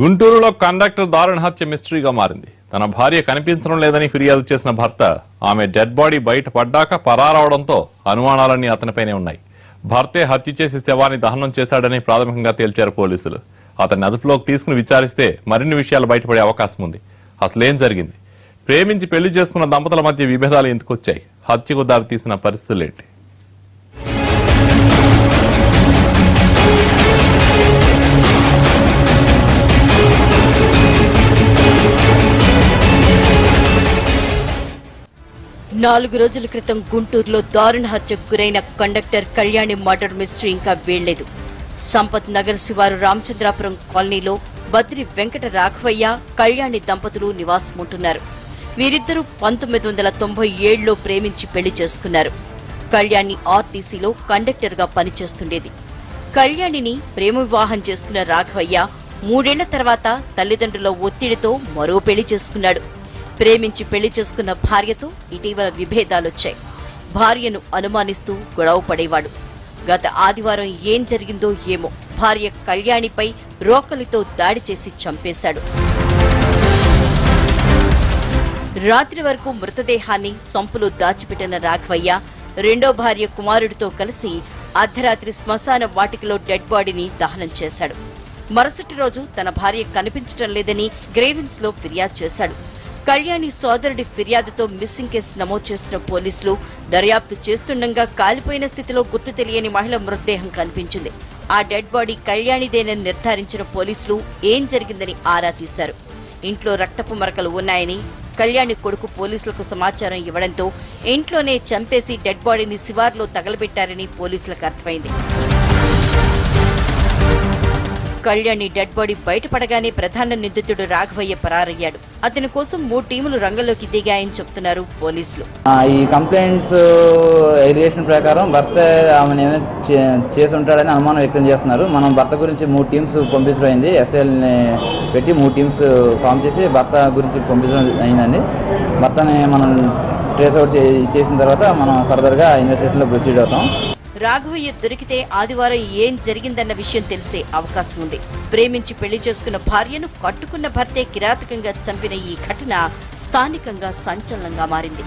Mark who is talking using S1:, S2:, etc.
S1: గుంటూరులో కండక్టర్ దారుణ హత్య మిస్టరీగా మారింది. తన భార్య కనిపించడం లేదని ఫిర్యాదు చేసిన భర్త ఆమె డెడ్ బాడీ బయట పడ్డాక పరారవడంతో అనుమానాలన్నీ అతనిపైనే ఉన్నాయి. భర్తే హత్య చేసి శవాన్ని దహనం చేశాడని ప్రాథమికంగా తేల్చారు పోలీసులు. అతన్ని అదుపులోకి తీసుకుని విచారిస్తే మరిన్ని విషయాలు బయటపడే అవకాశం ఉంది. అసలేం జరిగింది? ప్రేమించి పెళ్ళి చేసుకున్న దంపతుల మధ్య విభేదాలు ఎందుకు వచ్చాయి? హత్యకు దారితీసిన పరిస్థితులేంటి
S2: నాలుగు రోజుల క్రితం గుంటూరులో దారుణ హత్యకు గురైన కండక్టర్ కళ్యాణి మర్డర్ మిస్టరీ ఇంకా వీళ్ళేదు సంపత్ నగర్ శివారు రామచంద్రాపురం కాలనీలో బద్రి వెంకట రాఘవయ్య కళ్యాణి దంపతులు నివాసముంటున్నారు. వీరిద్దరూ పంతొమ్మిది వందల తొంభై ఏడులో ప్రేమించి పెళ్ళి చేసుకున్నారు. కళ్యాణి ఆర్టీసీలో కండక్టర్గా పనిచేస్తుండేది. కళ్యాణిని ప్రేమ వివాహం చేసుకున్న రాఘవయ్య మూడేళ్ళ తర్వాత తల్లిదండ్రుల ఒత్తిడితో మరో పెళ్ళి చేసుకున్నాడు. ప్రేమించి పెళ్ళి చేసుకున్న భార్యతో ఇటీవల విభేదాలొచ్చాయి. భార్యను అనుమానిస్తూ గొడవ పడేవాడు. గత ఆదివారం ఏం జరిగిందో ఏమో భార్య కళ్యాణిపై రోకలితో దాడి చేసి చంపేశాడు. రాత్రి వరకు మృతదేహాన్ని సంపులో దాచిపెట్టిన రాఘవయ్య రెండో భార్య కుమారుడితో కలిసి అర్ధరాత్రి శ్మశాన వాటికలో డెడ్ బాడీని దహనం చేశాడు. మరుసటి రోజు తన భార్య కనిపించడం లేదని గ్రేవిన్స్లో ఫిర్యాదు చేశాడు. కళ్యాణి సోదరుడి ఫిర్యాదుతో మిస్సింగ్ కేసు నమోదు చేసిన పోలీసులు దర్యాప్తు చేస్తుండగా కాలిపోయిన స్థితిలో గుర్తు తెలియని మహిళ మృతదేహం కనిపించింది. ఆ డెడ్ బాడీ కళ్యాణిదేనని నిర్ధారించిన పోలీసులు ఏం జరిగిందని ఆరా తీశారు. ఇంట్లో రక్తపు మరకలు ఉన్నాయని కళ్యాణి కొడుకు పోలీసులకు సమాచారం ఇవ్వడంతో ఇంట్లోనే చంపేసి డెడ్ బాడీని శివార్లో తగలబెట్టారని పోలీసులకు అర్థమైంది. కళ్యాణి డెడ్ బాడీ బయటపడగానే ప్రధాన నిందితుడు రాఘవయ్య పరారయ్యాడు. అతని కోసం మూడు టీములు రంగంలోకి దిగాయని చెప్తున్నారు పోలీసులు.
S3: ఈ కంప్లైంట్స్ ఎలిగేషన్ ప్రకారం భర్త ఆమెను చే- చేసి ఉంటాడని అనుమానం వ్యక్తం చేస్తున్నారు. మనం భర్త గురించి మూడు టీమ్స్ పంపించడం అయింది. ఎస్ఎల్ని పెట్టి మూడు టీమ్స్ ఫామ్ చేసి భర్త గురించి పంపించడం అయిందండి. భర్తని మనం ట్రేస్ అవుట్ చేసిన తర్వాత మనం ఫర్దర్గా ఇన్వెస్టిగేషన్లో ప్రొసీడ్ అవుతాం.
S2: రాఘవయ్య దొరికితే ఆదివారం ఏం జరిగిందన్న విషయం తెలిసే అవకాశం ఉంది. ప్రేమించి పెళ్ళి చేసుకున్న భార్యను కట్టుకున్న భర్తే కిరాతకంగా చంపిన ఈ ఘటన స్థానికంగా సంచలనంగా మారింది.